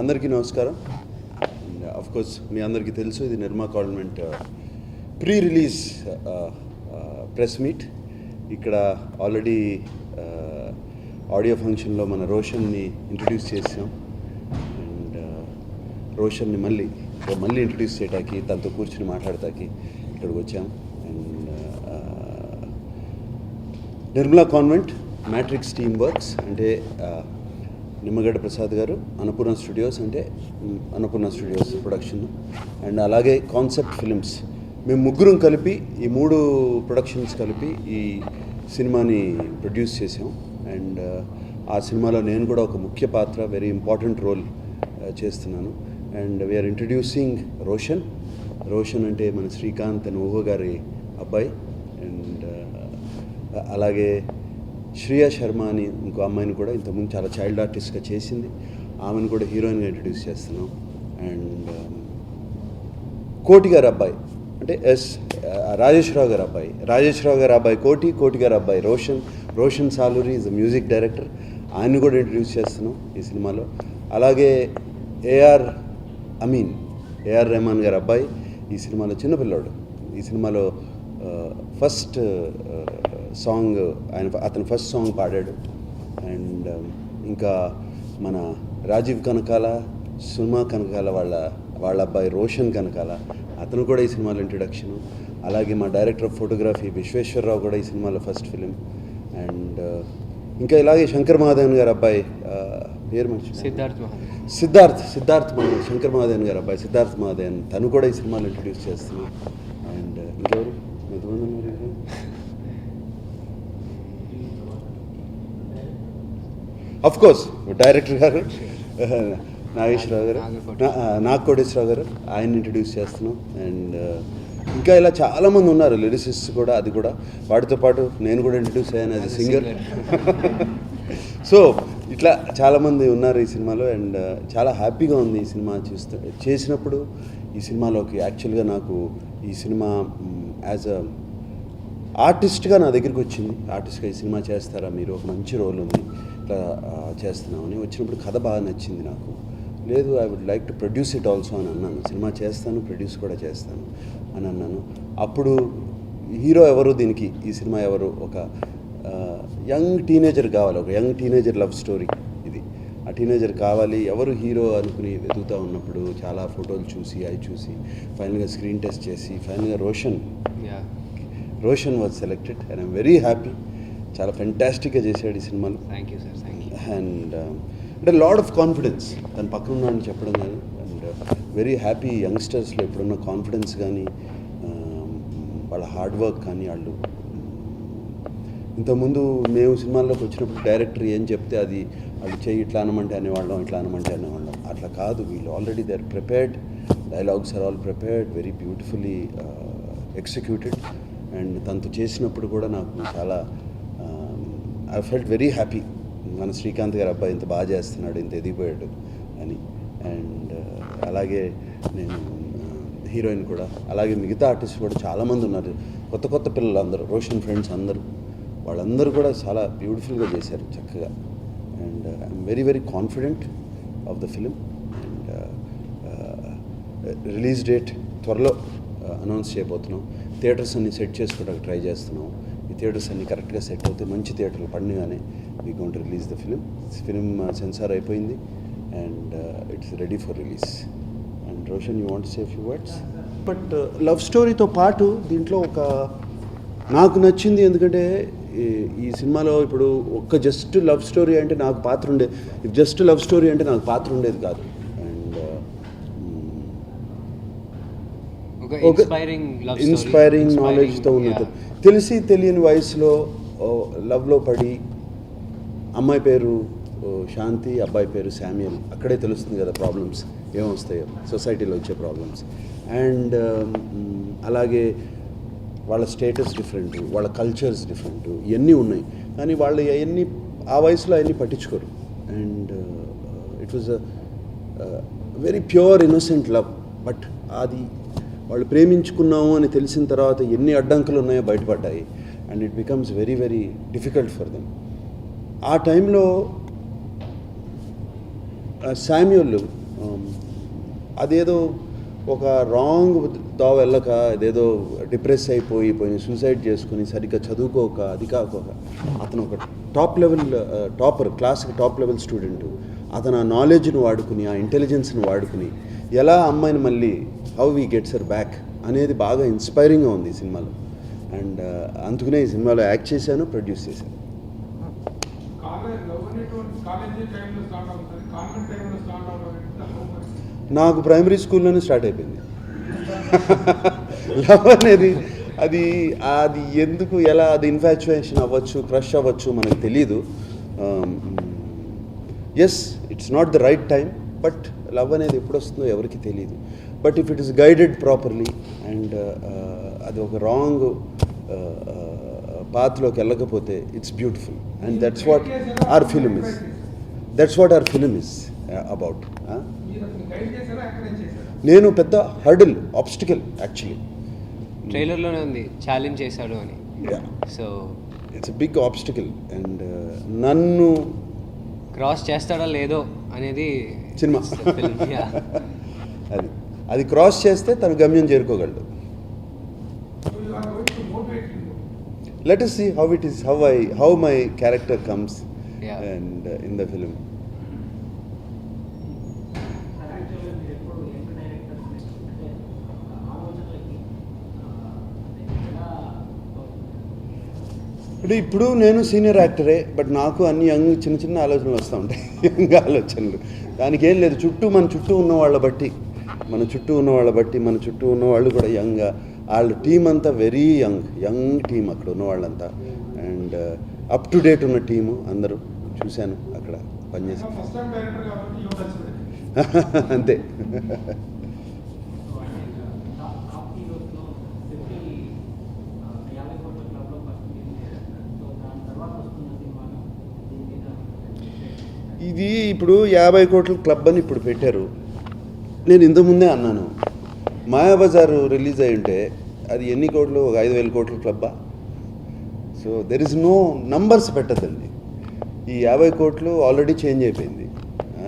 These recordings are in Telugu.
అందరికీ నమస్కారం. అఫ్ కోర్స్ మీ అందరికీ తెలుసు ఇది Nirma convent pre release press meet ఇక్కడ ఆల్రెడీ ఆడియో ఫంక్షన్లో మన రోషన్ని ఇంట్రడ్యూస్ చేసాం. అండ్ uh, రోషన్ని మళ్ళీ మళ్ళీ ఇంట్రడ్యూస్ చేయడానికి తనతో కూర్చుని మాట్లాడటానికి ఇక్కడికి వచ్చాం and Nirmala convent matrix team works అంటే నిమ్మగడ్డ ప్రసాద్ గారు అన్నపూర్ణ స్టూడియోస్ అంటే అన్నపూర్ణ స్టూడియోస్ ప్రొడక్షన్ అండ్ అలాగే కాన్సెప్ట్ ఫిలిమ్స్ మేము ముగ్గురం కలిపి ఈ మూడు ప్రొడక్షన్స్ కలిపి ఈ సినిమాని ప్రొడ్యూస్ చేసాం. అండ్ ఆ సినిమాలో నేను కూడా ఒక ముఖ్య పాత్ర వెరీ ఇంపార్టెంట్ రోల్ చేస్తున్నాను. And we are introducing Roshan Roshan అంటే మన శ్రీకాంత్ అని ఓహో గారి అబ్బాయి. అలాగే శ్రియా శర్మ అని ఇంకో అమ్మాయిని కూడా ఇంతకుముందు చాలా చైల్డ్ ఆర్టిస్ట్గా చేసింది. ఆమెను కూడా హీరోయిన్గా ఇంట్రడ్యూస్ చేస్తున్నాం. అండ్ కోటి గారి అబ్బాయి. అంటే ఎస్ రాజేశ్వరరావు గారి అబ్బాయి. రాజేశ్వరరావు గారి అబ్బాయి కోటి కోటి గారి అబ్బాయి Roshan. Roshan Saluri is music director. ఆయన్ని కూడా ఇంట్రడ్యూస్ చేస్తున్నాం ఈ సినిమాలో. అలాగే ఏఆర్ అమీన్ ఏఆర్ రెహమాన్ గారి అబ్బాయి ఈ సినిమాలో చిన్నపిల్లాడు ఈ సినిమాలో ఫస్ట్ సాంగ్ ఆయన అతను ఫస్ట్ సాంగ్ పాడాడు. అండ్ ఇంకా మన రాజీవ్ కనకాల సుమా కనకాల వాళ్ళ వాళ్ళ అబ్బాయి రోషన్ కనకాల అతను కూడా ఈ సినిమాలో ఇంట్రడక్షన్ అలాగే మా డైరెక్టర్ ఆఫ్ ఫోటోగ్రఫీ విశ్వేశ్వరరావు కూడా ఈ సినిమాలో ఫస్ట్ ఫిలిం అండ్ ఇంకా ఇలాగే శంకర్ మహాదేవన్ గారి అబ్బాయి పేరు మర్చిపోయాను. సిద్ధార్థ్ సిద్ధార్థ్ సిద్ధార్థ్ మహాదేవన్ శంకర్ మహాదేవన్ గారు అబ్బాయి సిద్ధార్థ్ మహాదేవన్ తను కూడా ఈ సినిమాలో ఇంట్రడ్యూస్ చేస్తున్నాం. అండ్ ఇంకెవరు ఎంతమంది ఉన్నారు ఇంకా? Of course director garu Nageswararao గారు నా- ఆ, నాగ్ కోటేశ్వరరావు గారు ఆయన ఇంట్రడ్యూస్ చేస్తున్నాం. అండ్ ఇంకా ఇలా చాలామంది ఉన్నారు లిరిసిస్ట్ కూడా అది కూడా. వాటితో పాటు నేను కూడా ఇంట్రడ్యూస్ అయ్యాను యాజ్ సింగర్ సో ఇట్లా చాలామంది ఉన్నారు ఈ సినిమాలో. అండ్ చాలా హ్యాపీగా ఉంది ఈ సినిమా చూస్తే చేసినప్పుడు ఈ సినిమాలోకి. యాక్చువల్గా నాకు ఈ సినిమా యాజ్ అ ఆర్టిస్ట్గా నా దగ్గరికి వచ్చింది. ఆర్టిస్ట్గా ఈ సినిమా చేస్తారా మీరు? ఒక మంచి రోల్ ఉంది. ఇట్లా చేస్తున్నామని వచ్చినప్పుడు కథ బాగా నచ్చింది నాకు. లేదు I would like to produce it also అని అన్నాను. సినిమా చేస్తాను ప్రొడ్యూస్ కూడా చేస్తాను అని అన్నాను. అప్పుడు హీరో ఎవరు దీనికి ఈ సినిమా ఎవరు? ఒక యంగ్ టీనేజర్ కావాలి ఒక యంగ్ టీనేజర్ లవ్ స్టోరీ ఇది. ఆ టీనేజర్ కావాలి ఎవరు హీరో అనుకుని వెతుకుతూ ఉన్నప్పుడు చాలా ఫోటోలు చూసి అవి చూసి ఫైనల్గా స్క్రీన్ టెస్ట్ చేసి ఫైనల్గా Roshan. Yeah Roshan was selected and I'm very happy చాలా ఫెంటాస్టిక్గా చేశాడు ఈ సినిమాలో. Thank you sir thank you and అంటే లాడ్ ఆఫ్ కాన్ఫిడెన్స్ తన పక్కన ఉన్నాడని చెప్పడం కానీ అండ్ వెరీ హ్యాపీ యంగ్స్టర్స్లో ఇప్పుడున్న కాన్ఫిడెన్స్ కానీ వాళ్ళ హార్డ్ వర్క్ కానీ వాళ్ళు. ఇంతకుముందు మేము సినిమాల్లోకి వచ్చినప్పుడు డైరెక్టర్ ఏం చెప్తే అది వాళ్ళు చేయి ఇట్లా అనమంటే అనేవాళ్ళం ఇట్లా అనమంటే అనేవాళ్ళం. అట్లా కాదు. వీళ్ళు already they are prepared dialogues are all prepared very beautifully executed and తనతో చేసినప్పుడు కూడా నాకు చాలా ఐ ఫెల్ట్ వెరీ హ్యాపీ మన శ్రీకాంత్ గారి అబ్బాయి ఇంత బాగా చేస్తున్నాడు ఇంత ఎదిగిపోయాడు అని. అండ్ uh, అలాగే నేను uh, హీరోయిన్ కూడా. అలాగే మిగతా ఆర్టిస్ట్ కూడా చాలామంది ఉన్నారు. కొత్త కొత్త పిల్లలు అందరూ రోషన్ ఫ్రెండ్స్ అందరూ. వాళ్ళందరూ కూడా చాలా బ్యూటిఫుల్గా చేశారు చక్కగా. And I'm very very confident of the film and uh, release date త్వరలో అనౌన్స్ చేయబోతున్నాం. థియేటర్స్ అన్ని సెట్ చేసుకోవడానికి ట్రై చేస్తున్నాం. థియేటర్స్ అన్ని కరెక్ట్గా సెట్ అవుతాయి. మంచి థియేటర్లు పండుగానే we gonna release the film film censor అయిపోయింది. And it's ready for release and Roshan you want say few words but love స్టోరీతో పాటు దీంట్లో ఒక నాకు నచ్చింది ఎందుకంటే ఈ సినిమాలో ఇప్పుడు ఒక్క జస్ట్ లవ్ స్టోరీ అంటే నాకు పాత్ర ఉండేది జస్ట్ లవ్ స్టోరీ అంటే నాకు పాత్ర ఉండేది కాదు. ఒక ఇన్స్పైరింగ్ నాలెడ్జ్తో ఉన్నది. తెలిసి తెలియని వయసులో లవ్లో పడి అమ్మాయి పేరు శాంతి అబ్బాయి పేరు శామ్యుల్ అక్కడే తెలుస్తుంది కదా ప్రాబ్లమ్స్ ఏమొస్తాయో సొసైటీలో వచ్చే ప్రాబ్లమ్స్ అండ్ అలాగే వాళ్ళ స్టేటస్ డిఫరెంట్ వాళ్ళ కల్చర్స్ డిఫరెంట్ ఇవన్నీ ఉన్నాయి. కానీ వాళ్ళు అవన్నీ ఆ వయసులో అవన్నీ పట్టించుకోరు. And it was very pure innocent love but అది వాళ్ళు ప్రేమించుకున్నాము అని తెలిసిన తర్వాత ఎన్ని అడ్డంకులు ఉన్నాయో బయటపడ్డాయి. And it becomes very very difficult for them ఆ టైంలో శామ్యూల్ um, అదేదో ఒక రాంగ్ తావు వెళ్ళక అదేదో డిప్రెస్ అయిపోయి పోయి సూసైడ్ చేసుకుని సరిగ్గా చదువుకోక అది కాకోక అతను ఒక టాప్ లెవెల్ టాపర్ క్లాస్కి టాప్ లెవెల్ స్టూడెంట్. అతను ఆ నాలెడ్జ్ని వాడుకుని ఆ ఇంటెలిజెన్స్ని వాడుకుని ఎలా అమ్మాయిని మళ్ళీ how we gets her back అనేది బాగా ఇన్స్పైరింగ్గా ఉంది ఈ సినిమాలో. అండ్ అందుకనే ఈ సినిమాలో యాక్ట్ చేశాను ప్రొడ్యూస్ చేశాను. నాకు ప్రైమరీ స్కూల్లోనే స్టార్ట్ అయిపోయింది. లవ్ అనేది అది అది ఎందుకు ఎలా అది ఇన్ఫాచ్యుయేషన్ అవ్వచ్చు క్రష్ అవ్వచ్చు మనకు తెలీదు. Yes it's not the right time but love అనేది ఎప్పుడు వస్తుందో ఎవరికి తెలియదు but if it is guided properly and uh, అది ఒక రాంగ్ పాత్లోకి వెళ్ళకపోతే it's beautiful and that's what our film is that's what our film is about నేను పెద్ద హర్డిల్ ఆబ్స్టికల్ యాక్చువల్లీ ట్రైలర్లోనే ఉంది ఛాలెంజ్ చేశాడు అని. So it's big obstacle and uh, నన్ను క్రాస్ చేస్తాడా లేదో అనేది సినిమా. అది. అది క్రాస్ చేస్తే తన గమ్యం చేరుకోగలడు. Let us see how it is how I how my character comes. And in the film అంటే ఇప్పుడు నేను సీనియర్ యాక్టరే బట్ నాకు అన్ని యంగ్ చిన్న చిన్న ఆలోచనలు వస్తూ ఉంటాయి. యంగ్ ఆలోచనలు. దానికి ఏం లేదు చుట్టూ మన చుట్టూ ఉన్న వాళ్ళ బట్టి. మన చుట్టూ ఉన్న వాళ్ళ బట్టి మన చుట్టూ ఉన్న వాళ్ళు కూడా యంగ్ వాళ్ళ టీం అంతా వెరీ యంగ్ యంగ్ టీం అక్కడ ఉన్న వాళ్ళంతా అండ్ అప్ టు డేట్ ఉన్న టీము అందరూ చూశాను అక్కడ పనిచేసి. ఫస్ట్ టైం డైరెక్టర్ కాబట్టి యూ టచ్ అంతే. ఇది ఇప్పుడు యాభై కోట్ల క్లబ్ అని ఇప్పుడు పెట్టారు. నేను ఇంతకుముందే అన్నాను. మాయాబజార్ రిలీజ్ అయి ఉంటే అది ఎన్ని కోట్లు? ఒక ఐదు వేల కోట్ల క్లబ్బా? So there is no numbers పెట్టద్దండి. ఈ యాభై కోట్లు ఆల్రెడీ చేంజ్ అయిపోయింది.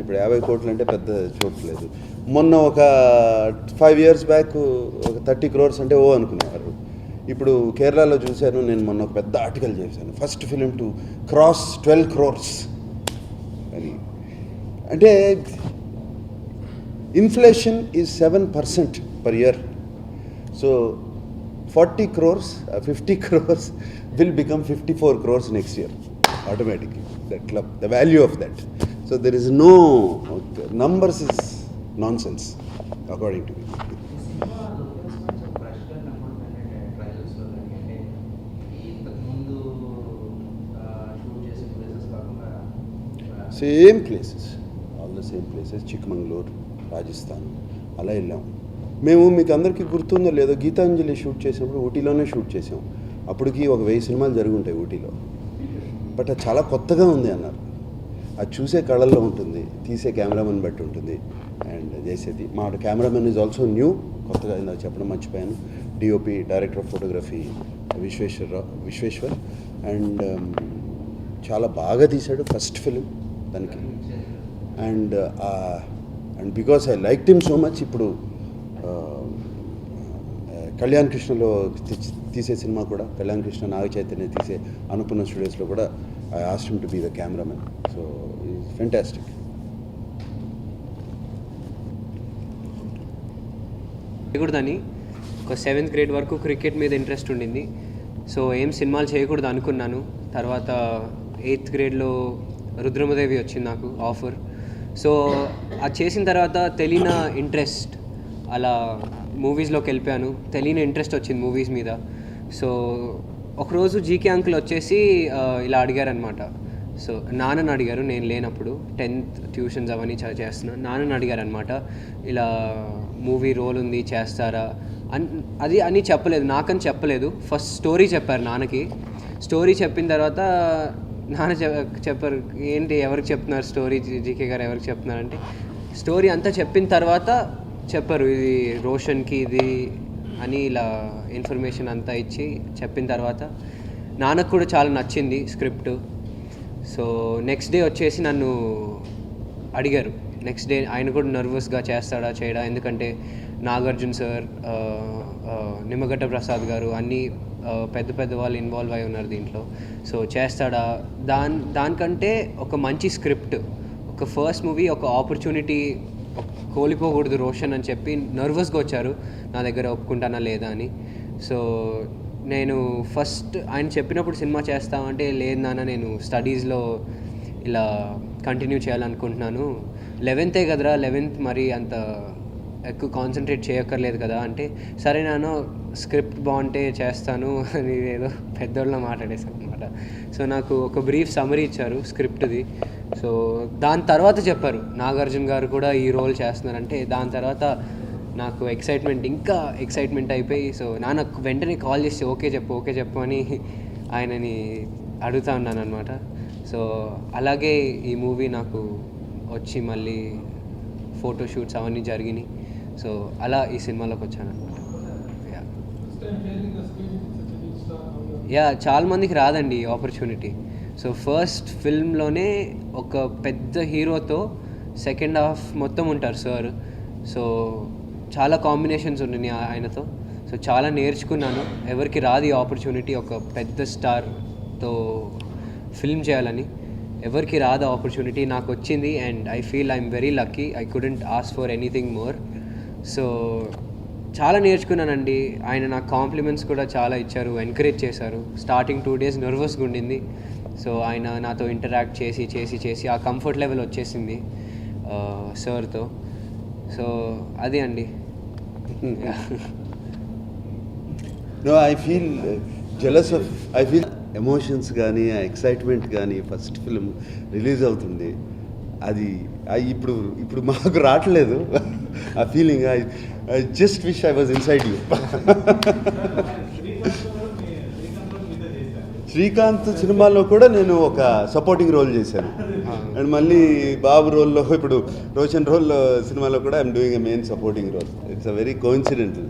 ఇప్పుడు యాభై కోట్లు అంటే పెద్ద చూడలేదు మొన్న ఒక ఫైవ్ ఇయర్స్ బ్యాక్ ఒక థర్టీ క్రోర్స్ అంటే ఓ అనుకునేవారు. ఇప్పుడు కేరళలో చూశాను నేను మొన్న ఒక పెద్ద ఆర్టికల్ చేశాను. First film to cross twelve crores అని అంటే Inflation is 7% per year. So 40 crores, uh, 50 crores will become 54 crores next year automatically. That club, the value of that. So there is no numbers is nonsense according to me. Same places, all the same places, Chikmagalur, Rajasthan అలా వెళ్ళాం. మేము మీకు అందరికీ గుర్తుందో లేదో గీతాంజలి షూట్ చేసినప్పుడు ఊటీలోనే షూట్ చేసాం అప్పటికి ఒక వెయ్యి సినిమాలు జరుగుంటాయి ఊటీలో. బట్ అది చాలా కొత్తగా ఉంది అన్నారు. అది చూసే కళల్లో ఉంటుంది తీసే కెమెరామెన్ బట్టి ఉంటుంది. అండ్ చేసేది మా కెమెరామెన్ ఈజ్ ఆల్సో న్యూ. కొత్తగా ఇందాక చెప్పడం మర్చిపోయాను. DOP director of photography Visweswararao Visweswar. And um, చాలా బాగా తీశాడు ఫస్ట్ ఫిలిం దానికి. And and because I like him so much ఇప్పుడు కళ్యాణ్ కృష్ణలో తీసే సినిమా కూడా కళ్యాణ్ కృష్ణ నాగ చైతన్య తీసే అనుపూర్ణ స్టూడియోస్లో కూడా I asked him to be the cameraman so is fantastic చేయకూడదని. ఒక సెవెంత్ గ్రేడ్ వరకు క్రికెట్ మీద ఇంట్రెస్ట్ ఉండింది. సో ఏం సినిమాలు చేయకూడదు అనుకున్నాను. తర్వాత ఎయిత్ గ్రేడ్లో రుద్రమదేవి వచ్చింది నాకు ఆఫర్ సో అది చేసిన తర్వాత తెలియని ఇంట్రెస్ట్ అలా మూవీస్లోకి వెళ్ళిపోయాను. తెలియని ఇంట్రెస్ట్ వచ్చింది మూవీస్ మీద. సో ఒకరోజు జీకే అంకుల్ వచ్చేసి ఇలా అడిగారనమాట సో నాన్నని అడిగారు నేను లేనప్పుడు. టెన్త్ ట్యూషన్స్ అవన్నీ చ- నాన్నని అడిగారు అనమాట ఇలా మూవీ రోల్ ఉంది చేస్తారా? అన్ అది అని చెప్పలేదు. నాకని చెప్పలేదు. ఫస్ట్ స్టోరీ చెప్పారు నాన్నకి. స్టోరీ చెప్పిన తర్వాత నాన్న చెప్పారు. ఏంటి ఎవరికి చెప్తున్నారు? స్టోరీ జీకే గారు ఎవరికి చెప్తున్నారు అంటే స్టోరీ అంతా చెప్పిన తర్వాత చెప్పారు. ఇది రోషన్కి ఇది అని ఇలా ఇన్ఫర్మేషన్ అంతా ఇచ్చి చెప్పిన తర్వాత నాన్నకు కూడా చాలా నచ్చింది స్క్రిప్ట్. సో నెక్స్ట్ డే వచ్చేసి నన్ను అడిగారు. నెక్స్ట్ డే ఆయన కూడా నర్వస్గా చేస్తాడా చేయడా? ఎందుకంటే నాగార్జున సార్ నిమ్మగడ్డ ప్రసాద్ గారు అన్నీ పెద్ద పెద్ద వాళ్ళు ఇన్వాల్వ్ అయి ఉన్నారు దీంట్లో. సో చేస్తాడా? దాని దానికంటే ఒక మంచి స్క్రిప్ట్ ఒక ఫస్ట్ మూవీ ఒక ఆపర్చునిటీ కోల్పోకూడదు రోషన్ అని చెప్పి నర్వస్గా వచ్చారు. నా దగ్గర ఒప్పుకుంటానా లేదా అని. సో నేను ఫస్ట్ ఆయన చెప్పినప్పుడు సినిమా చేస్తామంటే లేదు నాన్న నేను స్టడీస్లో ఇలా కంటిన్యూ చేయాలనుకుంటున్నాను. లెవెన్తే కదరా? లెవెన్త్ మరి అంత ఎక్కువ కాన్సన్ట్రేట్ చేయక్కర్లేదు కదా అంటే సరే నాన్న స్క్రిప్ట్ బాగుంటే చేస్తాను అని ఏదో పెద్దోళ్ళ మాట్లాడేసాను అనమాట సో నాకు ఒక బ్రీఫ్ సమరీ ఇచ్చారు స్క్రిప్ట్ది. సో దాని తర్వాత చెప్పారు. నాగార్జున గారు కూడా ఈ రోల్ చేస్తున్నారంటే దాని తర్వాత నాకు ఎక్సైట్మెంట్ ఇంకా ఎక్సైట్మెంట్ అయిపోయి సో నాన్న వెంటనే కాల్ చేసి ఓకే చెప్పు ఓకే చెప్పు అని ఆయనని అడుగుతా ఉన్నాను అనమాట సో అలాగే ఈ మూవీ నాకు వచ్చి మళ్ళీ ఫోటో షూట్స్ అవన్నీ జరిగినాయి. సో అలా ఈ సినిమాలోకి వచ్చాను. అనమాట యా చాలా మందికి రాదండి ఈ ఆపర్చునిటీ సో ఫస్ట్ ఫిల్మ్లోనే ఒక పెద్ద హీరోతో సెకండ్ హాఫ్ మొత్తం ఉంటారు సార్ సో చాలా కాంబినేషన్స్ ఉన్నాయి ఆ- ఆయనతో. సో చాలా నేర్చుకున్నాను. ఎవరికి రాదు ఈ ఆపర్చునిటీ ఒక పెద్ద స్టార్తో ఫిల్మ్ చేయాలని. ఎవరికి రాదు ఆపర్చునిటీ నాకు వచ్చింది and I feel I'm very lucky I couldn't ask for anything more so చాలా నేర్చుకున్నానండి. ఆయన నాకు కాంప్లిమెంట్స్ కూడా చాలా ఇచ్చారు ఎంకరేజ్ చేశారు. స్టార్టింగ్ టూ డేస్ నర్వస్గా ఉండింది. సో ఆయన నాతో ఇంటరాక్ట్ చేసి చేసి చేసి ఆ కంఫర్ట్ లెవెల్ వచ్చేసింది సార్తో సో అది అండి. No I feel jealous of I feel emotions కానీ ఆ ఎక్సైట్మెంట్ కానీ ఫస్ట్ ఫిల్మ్ రిలీజ్ అవుతుంది. అది ఇప్పుడు ఇప్పుడు మాకు రావట్లేదు. ఆ feeling I just wish I was inside you Srikanth సినిమాలో కూడా నేను ఒక సపోర్టింగ్ రోల్ చేశాను. అండ్ మళ్ళీ బాబు రోల్లో ఇప్పుడు రోషన్ రోల్ సినిమాలో కూడా I'm doing a main supporting role it's a very coincidental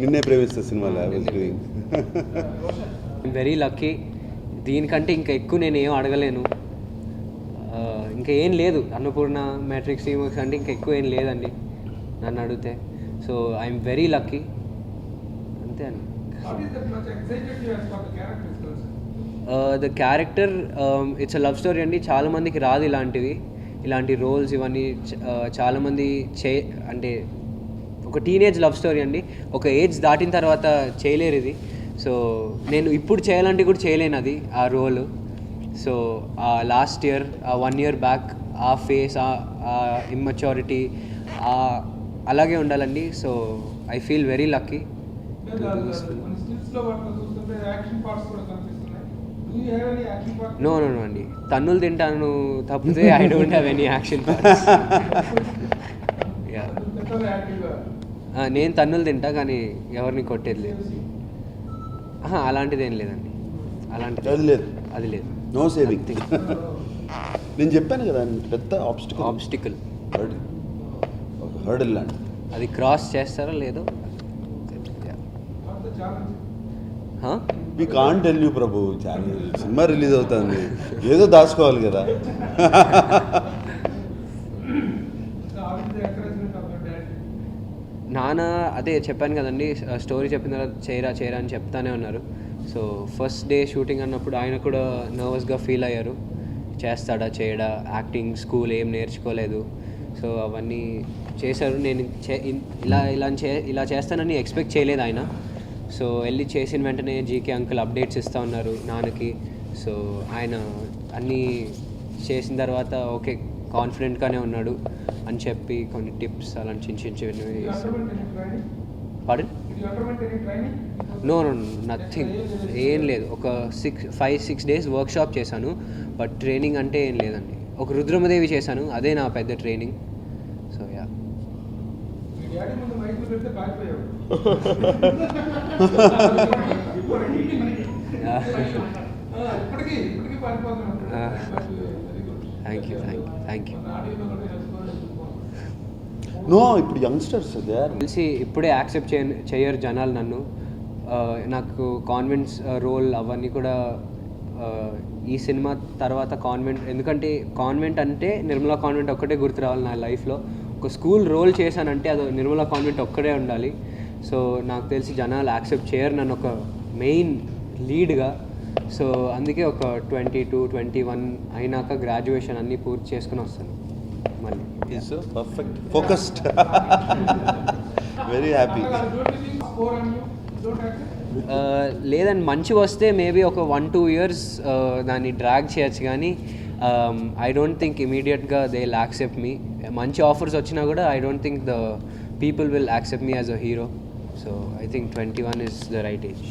Ninne Premista సినిమాలో I was doing very lucky దీనికంటే ఇంకా ఎక్కువ నేను ఏం అడగలేను. ఇంకా ఏం లేదు. అన్నపూర్ణ మ్యాట్రిక్స్ అంటే ఇంకా ఎక్కువ ఏం లేదండి. నన్ను అడిగితే సో ఐఎమ్ వెరీ లక్కీ అంతే అండి character is concerned? The character it's a love story అండి. చాలామందికి రాదు ఇలాంటివి. ఇలాంటి రోల్స్ ఇవన్నీ uh, చాలామంది చే అంటే ఒక టీనేజ్ లవ్ స్టోరీ అండి. ఒక ఏజ్ దాటిన తర్వాత చేయలేరు ఇది. సో నేను ఇప్పుడు చేయాలంటే కూడా చేయలేను అది ఆ రోల్ సో ఆ లాస్ట్ ఇయర్ ఆ వన్ ఇయర్ బ్యాక్ ఆ ఫేస్ ఆ ఇమ్మెచ్యూరిటీ అలాగే ఉండాలండి. So I feel very lucky no no no అండి. తన్నులు తింటాను తప్పితే I don't have any action నేను తన్నులు తింటా కానీ ఎవరిని కొట్టేది లేదు. అలాంటిది ఏం లేదండి. అలాంటిది అది లేదు. అది లేదు. నో సేవింగ్ నేను చెప్పాను కదా పెద్ద ఆబ్స్టికల్ ఆబ్స్టికల్ హర్డల్ లాంటి అది క్రాస్ చేస్తారో లేదో? మీ can tell you Prabhu cinema release అవుతుంది. ఏదో దాచుకోవాలి కదా. నాన్న అదే చెప్పాను కదండి స్టోరీ చెప్పిన తర్వాత చేయరా చేయరా అని చెప్తానే ఉన్నారు. సో ఫస్ట్ డే షూటింగ్ అన్నప్పుడు ఆయన కూడా నర్వస్గా ఫీల్ అయ్యారు. చేస్తాడా చేయడా యాక్టింగ్ స్కూల్ ఏం నేర్చుకోలేదు. సో అవన్నీ చేశారు. నేను ఇలా ఇలా చే ఇలా చేస్తానని ఎక్స్పెక్ట్ చేయలేదు ఆయన. సో వెళ్ళి చేసిన వెంటనే జీకే అంకుల్ అప్డేట్స్ ఇస్తూ ఉన్నారు నాన్నకి. సో ఆయన అన్నీ చేసిన తర్వాత ఓకే కాన్ఫిడెంట్గానే ఉన్నాడు అని చెప్పి కొన్ని టిప్స్ అలాంటి చిన్న చిన్న చిన్నవి? పాడన్? నో నో నథింగ్ ఏం లేదు. ఒక six five six days workshop చేశాను. బట్ ట్రైనింగ్ అంటే ఏం లేదండి. ఒక రుద్రమదేవి చేశాను. అదే నా పెద్ద ట్రైనింగ్ సో యా మీ డాడీ ముందు మైకులు పెడితే కాలిపోయావు ఆ, ఇప్పటికీ ఇప్పటికీ పారిపోతున్నాడు ఆ. Very good thank you thank you thank you no ఇప్పుడు యంగ్స్టర్స్ తెలిసి ఇప్పుడే యాక్సెప్ట్ చేయ చేయరు జనాలు నన్ను. నాకు కాన్వెంట్స్ రోల్ అవన్నీ కూడా ఈ సినిమా తర్వాత కాన్వెంట్ ఎందుకంటే కాన్వెంట్ అంటే నిర్మలా కాన్వెంట్ ఒక్కటే గుర్తు రావాలి నా లైఫ్లో ఒక స్కూల్ రోల్ చేశానంటే అది నిర్మలా కాన్వెంట్ ఒక్కడే ఉండాలి. సో నాకు తెలిసి జనాలు యాక్సెప్ట్ చేయరు నన్ను ఒక మెయిన్ లీడ్గా. సో అందుకే ఒక ట్వంటీ టూ ట్వంటీ వన్ అయినాక గ్రాడ్యుయేషన్ అన్నీ పూర్తి చేసుకుని వస్తాను. మళ్ళీ. So perfect focused very happy లేదండి మంచి వస్తే మేబీ ఒక వన్ టూ ఇయర్స్ దాన్ని డ్రాగ్ చేయొచ్చు కానీ ఐ డోంట్ థింక్ ఇమీడియట్గా దే విల్ యాక్సెప్ట్ మీ మంచి ఆఫర్స్ వచ్చినా కూడా I don't think the people will accept me as a hero so I think twenty one is the right age